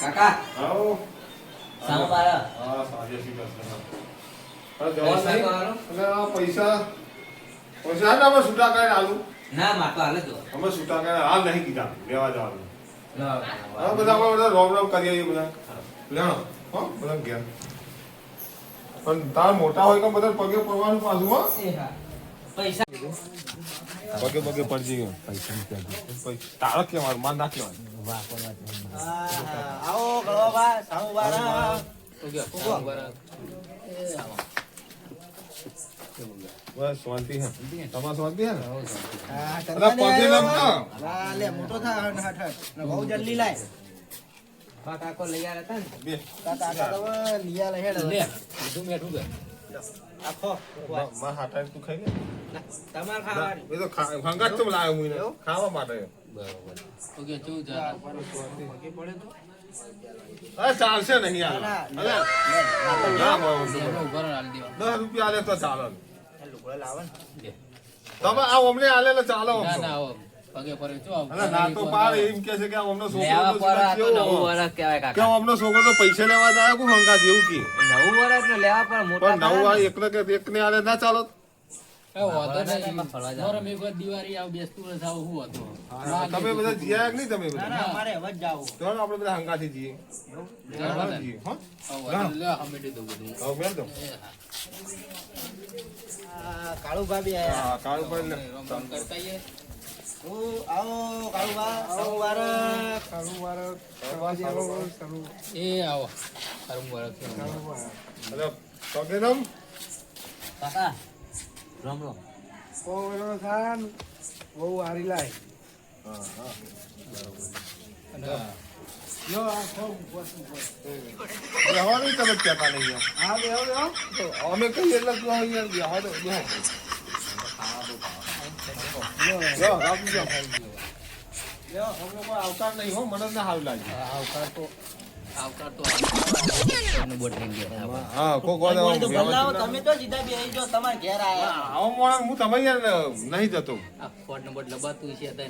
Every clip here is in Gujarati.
કાકા. આવો. સામો બારા હા, સાજે સી કરશે? પૈસા પૈસા? અમે છૂટા કરીને આલું. ના માં હાલે તો અમે છૂટા હાલ નહીં કીધા. લેવા જવાનું. હા બધા આપણે બધા રોમ રોમ કરી આવીએ બધા. લેણો. હો બધા ઘેર. પણ તાર મોટા હોય કે બધા પગે પડવાનું પાછું હો. એ હા. પૈસા પગે પગે પડજી ગયો પૈસા તારો કેવાનું માન ના કહેવાનું આવો ગળવા સામુ બારા બસ શાંતિ હે તમારે શાંતિ હે ને પગે આવ્યો. લપકા. લે મોટો થા હટ હટ હટ. બહુ જલ્દી લાયમાં કાકો લઈ આવ્યા હતા ને કાકા કાકા તો હવે લીયા લે હેડ હવે. તું તો તો. ખાવા માટે યાર ના, અરે ના હોય દસ રૂપિયા આલે તો ચાલે ને તમે આ અમને આલે તો ચાલો અમને. અલા, ના તો પાર એમ કે છે કે અમને છોકરો તો પર આ તો કેવો વરસ કહેવાય કે અમને છોકરો તો પૈસા લેવા જાય કોણ હંગાત એવું કે નવું વરસ ને લેવા પર મોટા પણ નવું આ એકને કે એકને આલે ના ચાલો તમે બધા જીયા નહીં તમે બધા? અમારે હવે જ તો આપણે બધા હંગાથી જઈએ હંગાથી જઈએ હો. હવે મેલ દો. આ કાળુ ભાભી આયા. હા કાળુભાઈ લે. હું આવો કાળુ બા સામુ બારા અરે પગે નમ કાકા રામ રામ બેહવાનું તમે કહેતા નહીં અમે કહીએ એટલે તું અહીં યાર બેહવા દો, બેહો. લો, રાખી દો. લ્યો, અમે લોકો આવતા નહીં હો મને ના સારું લાગે હા કોક વાર તો આમ બદલાવો વ્યવસ્થિત તમે તો સીધા બેહી જાઓ તમારા ઘેર આયા આવો મોણા હું તમે યાર નહીં જતો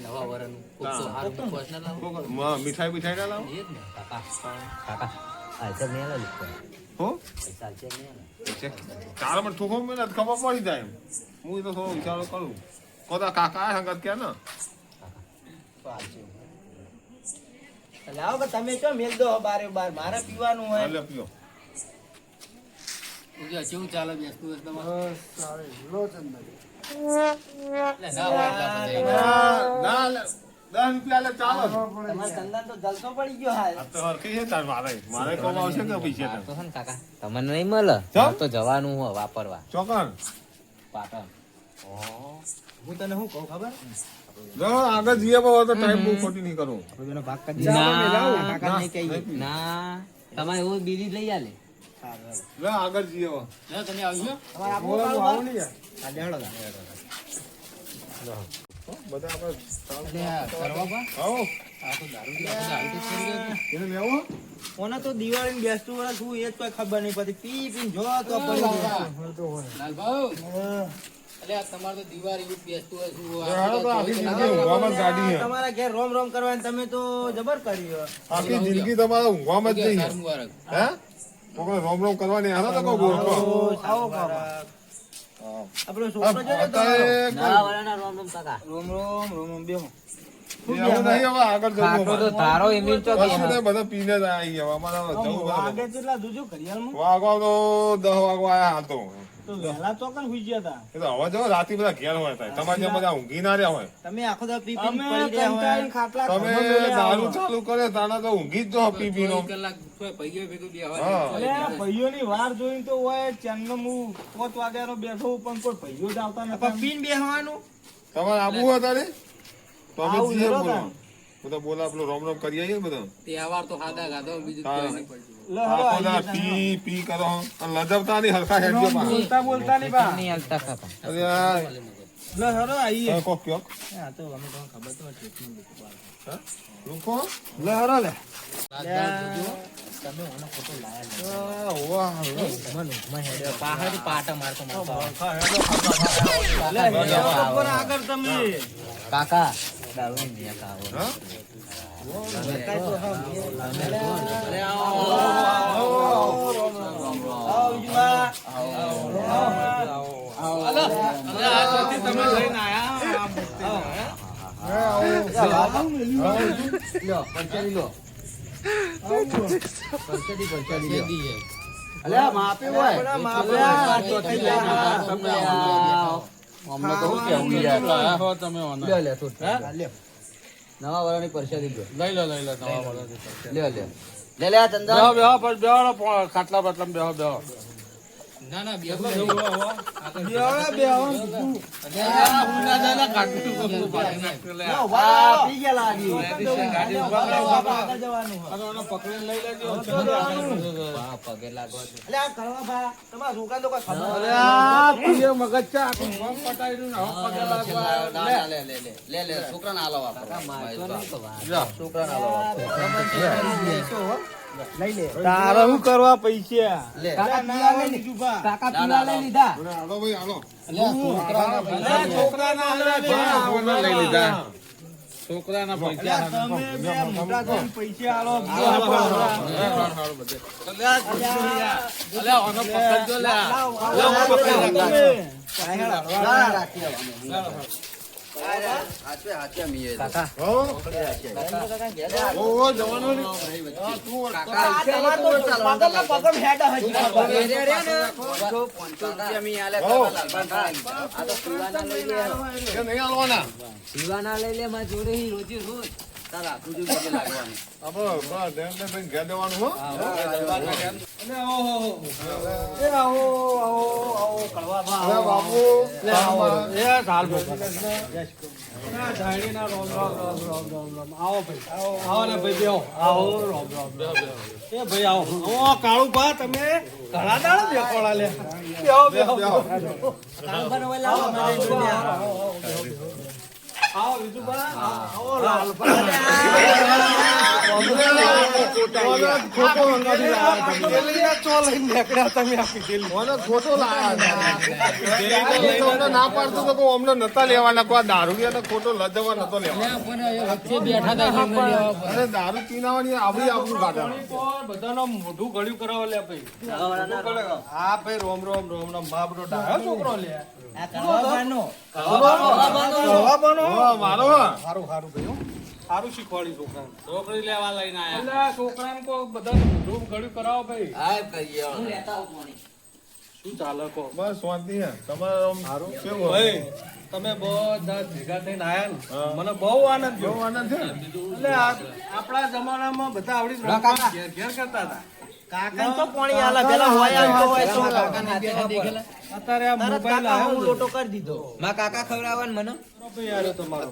નવા તો તો લાવો. કોક મીઠાઈ ના લાવો જ ને, કાકા કાકા હાલશે નહીં આલે લીધો. હો આલે. મને ઠોકો મેં ખબર પડી જાય. હું તો થોડો વિચારો કરું કોતા કાકા સંગત હંગાત કે ને એટલે આવો કે તમે ચો મેલ દો બારે બાર મારે પીવાનું હોય હાલે પીઓ ના ના લે, દસ રૂપિયા લે ચાલો તમારા ધંધા તો જલસો પડી ગયો હાલ આ તો હરખી છે તાર મારે મારે કોમ આવશે કે પૈસા આ તો તાર છે ને કાકા તમને નહીં મળે? તો જવાનું હોય વાપરવા ચોકન પાટણ હું તને શું કહું ખબર? આગળ જઈએ બહુ તો ટાઈમ બહુ ખોટી નહીં કરું એનો ભાગ ના. કાકા ને કહીએ. ના તમારે એવું બીજી લઈ આલે. લે આગળ જઈએ હવે. તમારે આપવું કાળું બા? હા, લેવડો તા. હો, બધા આપણે આવો. ઓને તો દિવાળી બેસતું વર્ષ હું એ જ કોઈ ખબર નહીં પડતી. પી પી જો તો પડી તમારા ઘેર રોમ રોમ તમે તો જબર કર્યું આખી જિંદગી તમારે ઊંઘવામાં જ નહીં. હે? કોકને રોમ રોમ કરવાની હાલો તો કોઈ આવો આપણો છોકરો છે ને ના વાળાના રોમ રોમ કાકા. રોમ રોમ રોમ રોમ બેહો. દસ વાગવા તો તો વહેલા હુઈ ગયા હતા એ તો હવે જો રાતે બધા ઘેર હોય તાય. તમારે જેમ બધા ઊંઘી ના રહ્યા હોય. તમે આખો દા પી પી પડી રહ્યા હોય. તમે દારૂ ચાલુ કરે તાના તો ઊંઘી જ જો પી પી નો. હા. ભાઈઓની વાર જોઈને તો હોય ચેનનો હું પાંચ વાગ્યાનો બેઠો પણ કોઈ ભાઈઓ જ આવતા નથી પીન બેહવાનું? તમારે આબુ હતા ને તો અમે આવું જઈએ જરો બોલો તાન. બધા બોલા પેલું રોમ રોમ કરી આવીએ બધા? લે હવે આખો દા પી પી કરો લજવતા નહીં હરખા હેડજો બોલતા બોલતા નહીં બા. નહીં હાલતા કાકા અરે યાર, લે હરો આઈએ. કોક કયો? હા તો અમે તમને ખબર તો ટ્રીટમેન્ટ લીધું લોકો લે હરો લે. તમે ઓનો ફોટો લાયા આ, વાહ, મને મને હેડે. પાહાડી પાટા મારતો મારતો લે આગળ તમે. કાકા અલ્યા, માપે હોય. લ્યા. અમને તો શું હું યાર. લ્યો, લ્યો, તું. નવા વાળાની પરસાદી લ્યો. લઈ લો લઈ લો નવા વાળાની લ્યો, લે લે, લે, આ ચંદા બેહો બેહો પર બેહો ખાટલા બાટલા બેહો બેહો. ના ના બેહો બેહવા બેહવા આ પી ગયા લાગી. આગળ જવાનું હોય. પકડીને લઈ લેજો. હા, પગે લાગો છો. અલ્યા, કરવા ભા, તમારા છોકરા ને લાગવા ના, તારે શું કરવા પૈસા? કાકા પીવા લઈ લીધા. હાલો ભાઈ હાલો. અલ્યા, છોકરાના હાલે બે. લઈ લીધા? છોકરાના પૈસા. પૈસા આલો. પકડજો લે લાવ, આવો, તમે. ના, રાખી આવો. હાચવે, હાચવે મીએ. હો ઓ ઓ જવાનો ને હા, તું કાકા, આ તમારે તો પગમાં પગમ હેડા હજી ખબર. રે, રે, રે, ને. પાંચસો રૂપિયા મી આલે તો લાલભાન થાય. આ તો પીવાના લઈ લે મારી જોડે ઈ રોજ તારા આખું જેવું પગે લાગવાનું ભાઈ ઘેર દેવાનું હો ઓહો. એ આવો, આવો, આવો, અરે આવો, આવો. એ ઢાલ ભોગવા. ના, ધાણીના રોમ, રોમ, રોમ, રોમ, રોમ, રોમ. આવો ભાઈ આવો ને ભાઈ બેહો. આવો રોમ, રોમ. એ ભાઈ આવો ઓ કાળુ ભા તમે ઘણા દાડા બેકોળા લે બેહો બેહો બેહો. આવો ખોટો અંગાથી લાયા તમે. પેલીના ચો લઈને નીકળ્યા તમે આખી પેલી. મને ખોટો લાયા તમે. એ તો અમને ના પાડતો તો કહું અમને નતા લેવાના કોઈ આ દારૂ ને પીનાવાની આવડી આવડું કાઢે બધાનો મોઢું ગળ્યું કરાવો લે ભાઈ હા ભાઈ રોમ રોમ રોમ રોમ બાપડો ડાયો છોકરો લે મારો સારું સારું ભાઈ સારું શીખવાડી છોકરાને. છોકરી લેવા લઈને આયા. એટલે છોકરાને કો બધાને મોઢું ગળ્યું કરાવો ભાઈ. હા કરીએ હવે. શું ચાલે કો? બસ શાંતિ હે. તમારે આમ કેવું ભાઈ તમે બધા ભેગા થઈને આયા ને. મને બહુ આનંદ બહુ આનંદ છે એટલે આપણા જમાનામાં બધા આવડી ઘેર ઘેર કરતા હતા. કાકા તો પાણી આલા પેલા હોય હોય તો. અત્યારે આ મોબાઈલ લોટો કરી દીધો. મારા કાકા ખવડાવવા ને મને?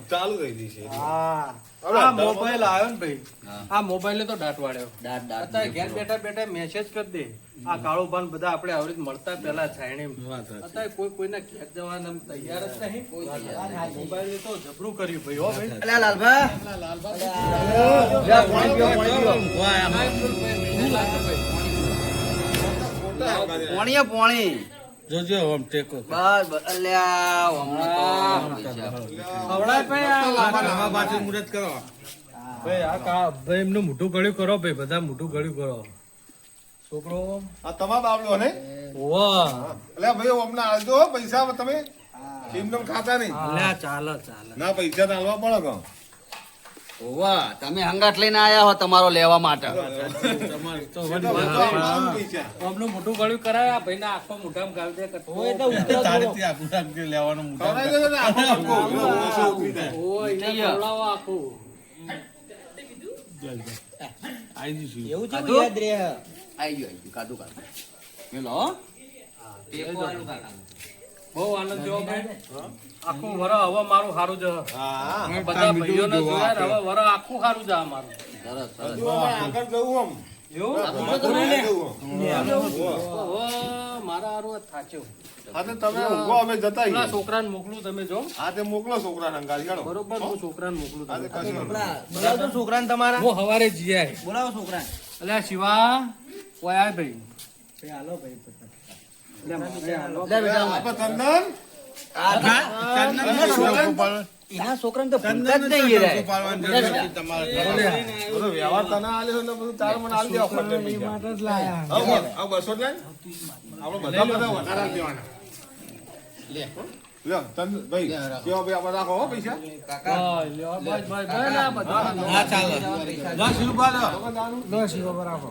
ચાલુ થઈ ગઈ છે હા આ મોબાઈલ આવ્યો ને ભાઈ આ મોબાઈલે તો દાંત વાળ્યો અત્યારે ઘેર બેઠા બેઠા મેસેજ કરી દે આ કાળો ભાન બધા આપણે આવડી મળતા પેલા છાયણી અત્યારે કોઈ કોઈના ઘેર જવાના તૈયાર જ નહીં મોબાઈલ તો જબરું કર્યું ભાઈ હો ભાઈ અલ્યા લાલભા પોણીએ પોણી જોજો ઓમ ટેકો. બસ બસ અલ્યા ઓમ તો ખવડાય ભાઈ આ બાજુ મુરત કરો. ભાઈ આ કા ભાઈ એમનું મોટું ગળ્યું કરો ભાઈ બધા મોટું ગળ્યું કરો. છોકરો આ તમા બાબલો ને? વાહ એટલે ભાઈ ઓમને આલજો હો પૈસા તમે એમને ખાતા નહીં. અલ્યા ચાલો ચાલો. ના પૈસા તો આલવા પડે કહો. ઓવા તમે હંગાટ લઈને આયા હો તમારો લેવા માટે. તમારે તો પૈસા આમનું મોઢું ગળ્યું કરાય આ ભાઈને આખો મોઢામાં ગાળ દે કરતો તારે ત્યાં આખું રાખજે લેવાનું મોટા ખવડાવી આખો આખો. ઓછો ઉતરી જાય. ઓય એને આવી ગયો આઈ ગયો. કાધું કાધું મેલો ટેકો આલું કાકા બહુ આનંદ થયો ભાઈ. આખું વર હવે મારું સારું જ હા. બધા ભાઈઓને જોયા ને હવે વર આખું સારું જ મારું સરસ સરસ. હજુ અમારે આગળ જવું આમ. એવું? આગળ જવું આમ. હવે મારા હારું આ થાચ્યું હા તો તમે ઊંઘો અમે જતા પેલા મોકલું તમે જો. હા તે મોકલો છોકરાને અંગારી બરોબર હું? છોકરાને મોકલું છોકરા. કશું નહીં. બોલાવજો છોકરાને તમારા. હું હવારે જીયા બોલાવો છોકરા એટલે શિવા કોઈ આય ભાઈ? હાલો ચંદન એના છોકરાને તો ભૂત જ નહીં વ્યવહાર તને આલ્યો એટલે બધું તારે મને આલી દેવા પડે બસો જ આપણે બધા બધા વધારે દેવાના. આપણે રાખો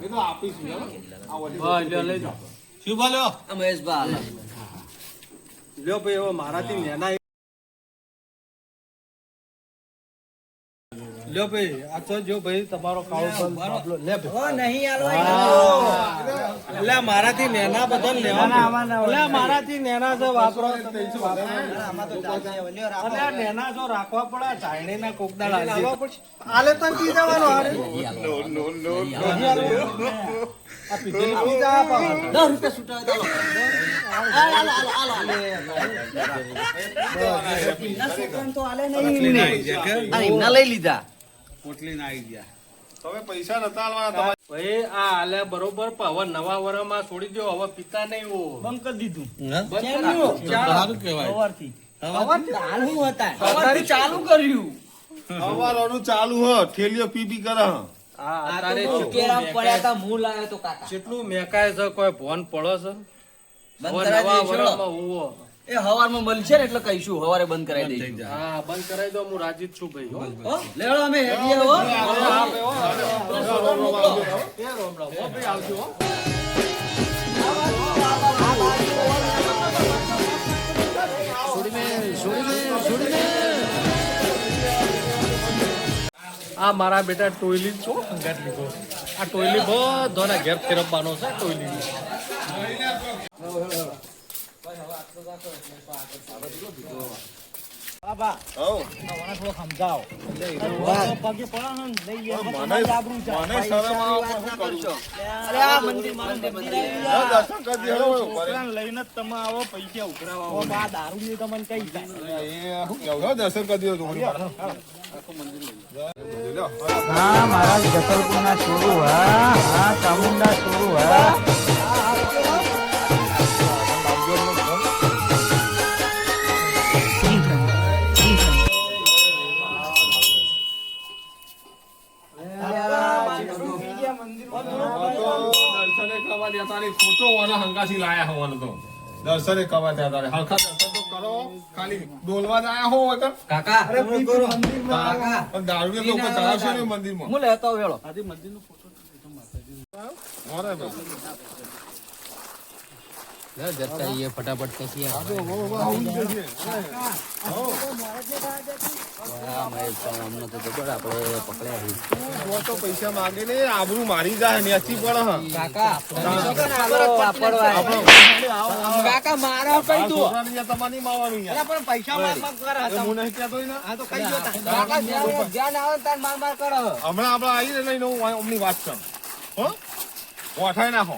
હો બોલ્યો હા, લ્યો, બસ, બસ, બસ, ના બધા. જા, શિવભા લ્યો. એ તો આપીશું, હો. આ વળી. બસ, લ્યો, લઈ જાઓ. આ મહેશભા હાલે. લ્યો ભાઈ એવો મારાથી નેના લ્યો ભાઈ આ તો જો ભાઈ તમારો કાળો બાબલો લે ભાઈ એટલે મારાથી નેના બધા લેવાના એટલે મારાથી નેના જો વાપરો અને નેના જો રાખવા પડે ચાયણી ના કોકદાળ આલવા પડશે આલે તો પી જવાનો હારે. નહીં આલવો. આ પીધેલી પી જા દસ રૂપિયા છૂટા તો હાલો, હાલો. એમના છોકરાને તો હાલે નહીં એમને. આ એમના આવી ગયા. તમે પૈસા નતા આલવાના ભાઈ આ હાલે બરોબર પણ હવે નવા વરમાં છોડી દો હવે પિતા નહીં હો. બંધ કરી દીધું. સારું સવારથી. ચાલુ કર્યું. સવારનું ચાલુ હ ઠેલીઓ પી પી કરે હ. હા આ તો કેટલું મેકાય પડ્યા હતા હું લાવ્યો તો કાકા. કેટલું મેકાય છે કોઈ ફોન પડે છે એ હવારમાં મળશે ને એટલે કહીશું હવારે બંધ કરાવી દઈશું હા બંધ કરાવી દો હું રાજી જ છું ભાઈ? લેવડો અમે હેડીએ હો. આવજો આ મારા બેટા ટોયલી છો હંગાત લીધો આ ટોયલી બધાના ઘેર ફેરવવાનો છે ટોયલી દર્શન કરી દે, હો, મારા જતલપુર ના છોડું હા હા ચામુંડા છોડું હા. નહીં, ખોટો વાના હંગાથી લાયા હોવાનો તો. દર્શને કવા ત્યાં તારે. હરખા દર્શન તો કરો. ખાલી ડોલવા જ આયા હો વગર કાકા કાકા, પણ દારૂ લોકો ચલાવશે ને. મંદિર મંદિરમાં. હું લેતો વેળો હેળો. મંદિર ભાઈ. ફોટો આવો, આવો, આવું જ છે. અમને તો જબર આપણે પકડ્યા તો પૈસા માંગે ને આબરૂ મારી જાય પડે હ. કાકા કાકા મારા તમારે યાર. પણ પૈસા માર માર કરે એ હું નહીં કહેતો ને. આ તો કઈ જોતા કાકા જ્યાં આવે તાર માર માર કરે હમણાં આપણે આવીને લઈને હું અમની વાત કર. હો? ઓઠાઈ નાખો.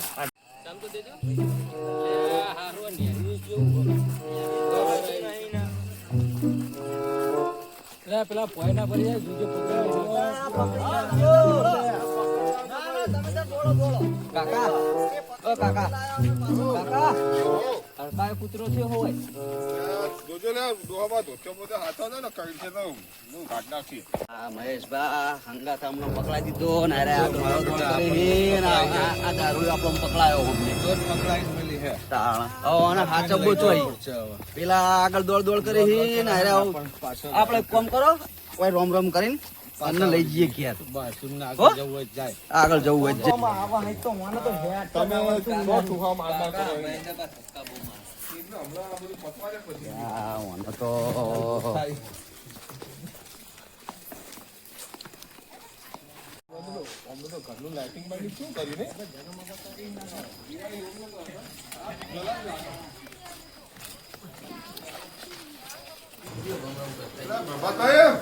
પેલા પેલા પોયના ભરી જાય બીજો કાકા. ઓ હું પેલા આગળ દોડ દોડ કરી ને અરે એક કરો કોઈ રોમ રોમ કરીને અમને લઈ જઈએ ઘેર. હો? આગળ જવું હોય તો જઈએ. તમે સો ઠુકા માર માર કરો આ વાંધો તો ઘરનું લાઇટિંગ બાઇટિંગ શું કર્યું ને પ્રભાતભાઈ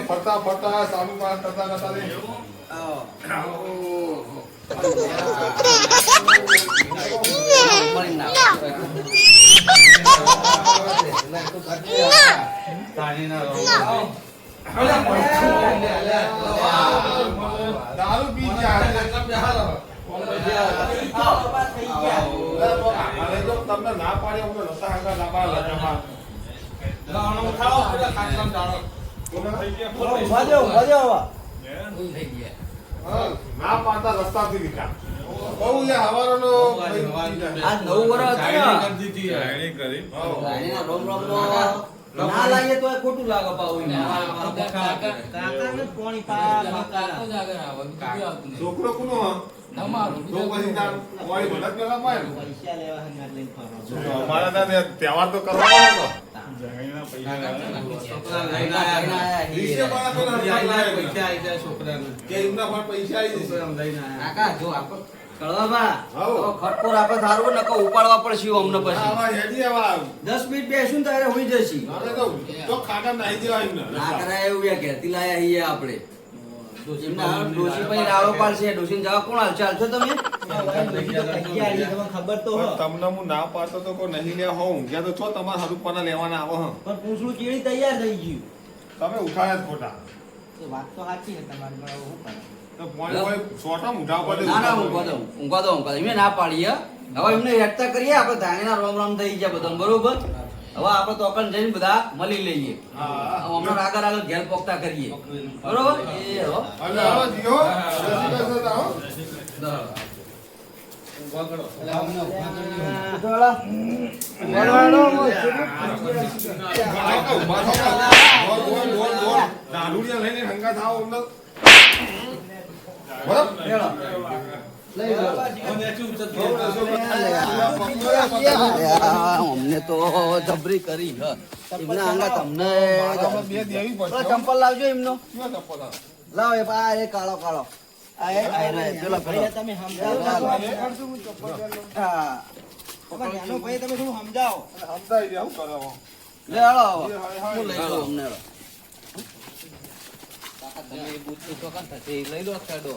ફરતા ફરતા, સારું પાસ કરતા કરતા ને તમને ના પાડી હું નતા હાંકા ના પાડે લજામાં. હા, ના પાડતા નીકળ્યા. બહુ યાર હવારોનો આ નવ વર્ષ હતું ને. હઉ. રાણીના રોમ રોમનો ના લાગે તો ખોટું લાગે પાછું એને. છોકરો કોનો હા? તો પછી તાર મોડી ભલક પેલા પાય ને. અમારા ત્યાં તહેવાર તો કરવાનો ઉપાડવા પડશે અમને પછી. આવા. દસ મિનિટ બેસું ને ત્યારે હોઈ જશે. ના કરાય એવું ઘેરથી લાયા છીએ તમને હું ના પાડતો તો કોઈ નહીં લે હો ઊંઘ્યા તો છો તમારા હરુપના લેવાના આવો હં. પણ પૂછડું કેવી તૈયાર થઈ ગયું? તમે ઉઠાડ્યા જ ખોટા. એ વાત તો સાચી છે તમારી પણ કરે? ના ના ઊંઘવા દો ઊંઘવા દો ઊંઘવા દો. એમને ના પાડી હે. હવે એમને હેડતા કરીએ આપણે ધાણીના રોમ રોમ થઈ ગયા બધા બરોબર? હવે આપણે તો અકલ જઈને બધા મળી લઈએ હા. હમણાં આગળ આગળ ઘેર પોકતા કરીએ બરોબર લઈને હંગાત આવો અમને. તો જબરી કરી એમના આંગા તમને. ચંપલ લાવજો એમનો? લાવ એ પા એ કાળો કાળો આ એ આ એ પેલો પેલો તમે હા. ભાઈ તમે થોડું સમજાવો શું કરો? લે હાલો હવે. હું લઈ લો ખેડો.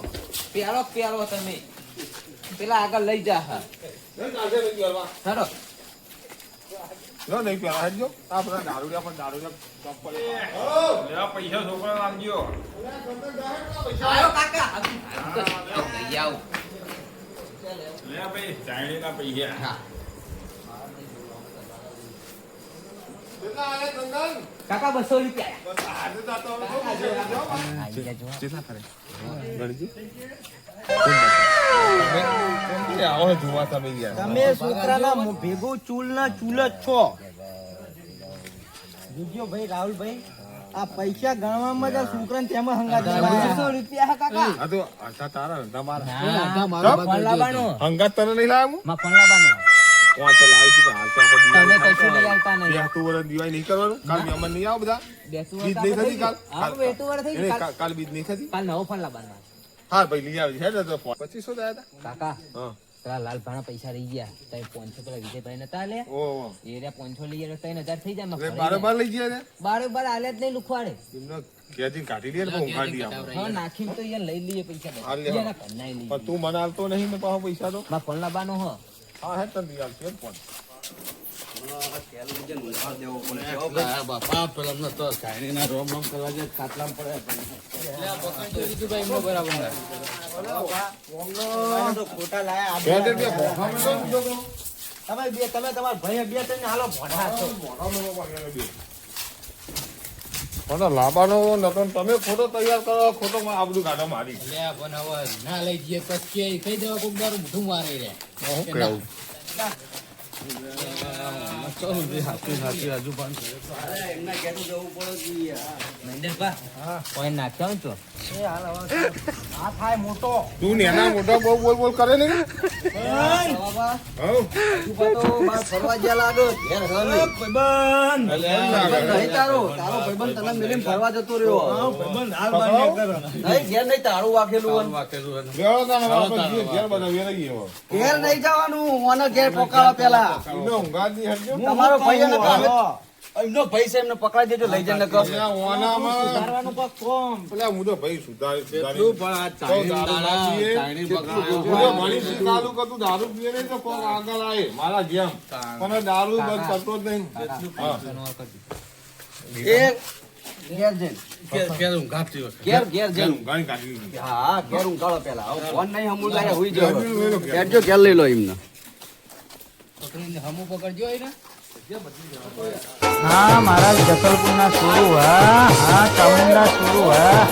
પ્યારો પ્યારો તમે પેલા આગળ લઈ જા હા. હેડો. લો, નહીં પહેલા હેડજો. આ બધા દારૂડિયા પણ દારૂડિયા ચપ્પલ. આયો કાકા લઈ આવું? કાકા બસો રૂપિયા આવો જોવા તમે યાર. તમે છોકરાના મો- ભેગું ચૂલ જ છો. જોજો ભાઈ રાહુલભાઈ આ પૈસા ગણવામાં જ છોકરાને તેમાં હંગાત રૂપિયા કાકા. આ તો આટલા તારા તમારા હંગાત તને નહીં લાવ્યા? હું? કોણ તો લાવી છું, હાલ તો આપણે દિવાળી ખાતા હોય. બેસતું વરસ દિવાળી નહીં કરવાનું. કાલ મહેમાન નહીં આવો બધા. બીજ નહીં થતી કાલ. કાલ- બીજ નહીં થતી? કાલ નવો લાવવાનો હા ભાઈ લઈ આવી. છે તો ફોન પચીસો દાદા કાકા હા. પેલા લાલ ભાણા પૈસા રહી ગયા. તમે પોનસો પેલા વિજયભાઈ નતા લે ઓ ઓ. એ રહ્યા પોનસો લઈ ગયા ત્રણ હજાર થઈ જાય બારોબાર લઈ ગયા ને? બારે બાર આલ્યા જ નહીં લુખવાડે. એમને ઘેરથી કાઢી દે પણ ઉઘાડી આપણે. હા નાખીને તો અહીંયા લઈ લઈએ પૈસા લે. પણ તું મને હાલતો નહીં ને પાછો પૈસા તો? માં ફોન લાવવાનો હો. હા હે તને લઈ આવશે ફોન. બાપા પેલા તો રોમ રોમ કરવા જાય પડે. તમે બે તમે તમારા ભાઈ બે હાલો ભોડા છો. પણ લાંબાનો નતો તમે ખોટો તૈયાર કરો ખોટો આ બધું ગાડો મારી ના લઈ જઈએ કે કઈ દેવા કોક દારૂ મોઢું મારે રે હું કેવું તો નેના મોટો બહુ બોલ બોલ કરે ને ફરવા જ્યાં લાગો તારો તારો ભાઈબંધ તને મેલીને ફરવા જતો રહ્યો ભાઈબંધ હાલ નહીં ઘેર નહીં તાળું વાકેલું જઈએ, ઘેર બનાવીએ ઘેર નહીં જવાનું ઓને ઘેર પકડવા પેલા હટજો. તમારો ભાઈ એને કામે એમનો ભાઈ છે એમને પકડાઈ દેજો લઈ જઈને કહો. સુધારવાનું કોક કોમ એટલે હું તો ભાઈ સુધારી સુધારી તો દારૂ ના પીએ. હું તો ભણી ચાલુ કે તું દારૂ પીએ નહીં તો કોક આગળ આવે મારા જેમ. પણ દારૂ બંધ કરતો જ નહીં. એ ઘેર જઈને. કે કે ઊંઘાતી વખત ઘેર ઘેર જઈને. ઊંઘાણી કાઢી. હા ઘેર ઊંઘાડો પેલા. ફોન નહીં હમું લાયા હુઈ જાવ ઘેર ઘેર. બેઠજો ઘેર લઈ લો એમને. પકડીને હમું પકડજો એને. હા મારા જસલપુરના સુરુ હા હા ચામુંડા સુરુ હા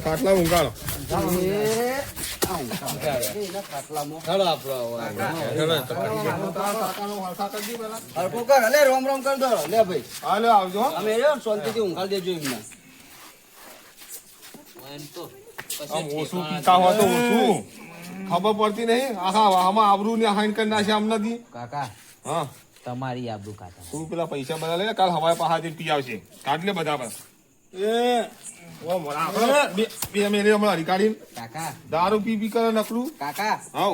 ખાટલા ઊંઘાડો. રોમ રોમ કરી દો લે ભાઈ હાલો આવજો. અમે શાંતિથી ઊંઘાડી દેજો એમને ઓછું પીતા હોય તો ઓછું. ખબર પડતી નહીં. આખા આમાં આબરૂ ને હાઈન કરી નાખે આમ નથી કાકા હા. તમારી આબરૂ કાકા તું પેલા પૈસા બધા લે? કાલ હવાય પહાડ પી આવશે. કાઢ લે બધા પણ એ ઓ મોરા. બે બે મેરે હમણાં હરીકાઢીને કાકા. દારૂ પી પી કરે નકરું. કાકા. હા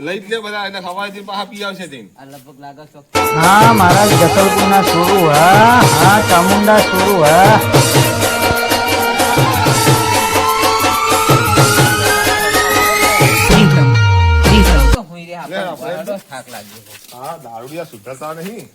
લઈ લે બધા એને હવાએ જઈને પી આવશે તેને આ લગભગ લાગે છો હા મારા જસલપુરના સુરુ હા હા ચામુંડા સુરુ હા. થાક લાગ્યો. હા દારૂડિયા સુધરતા નહીં.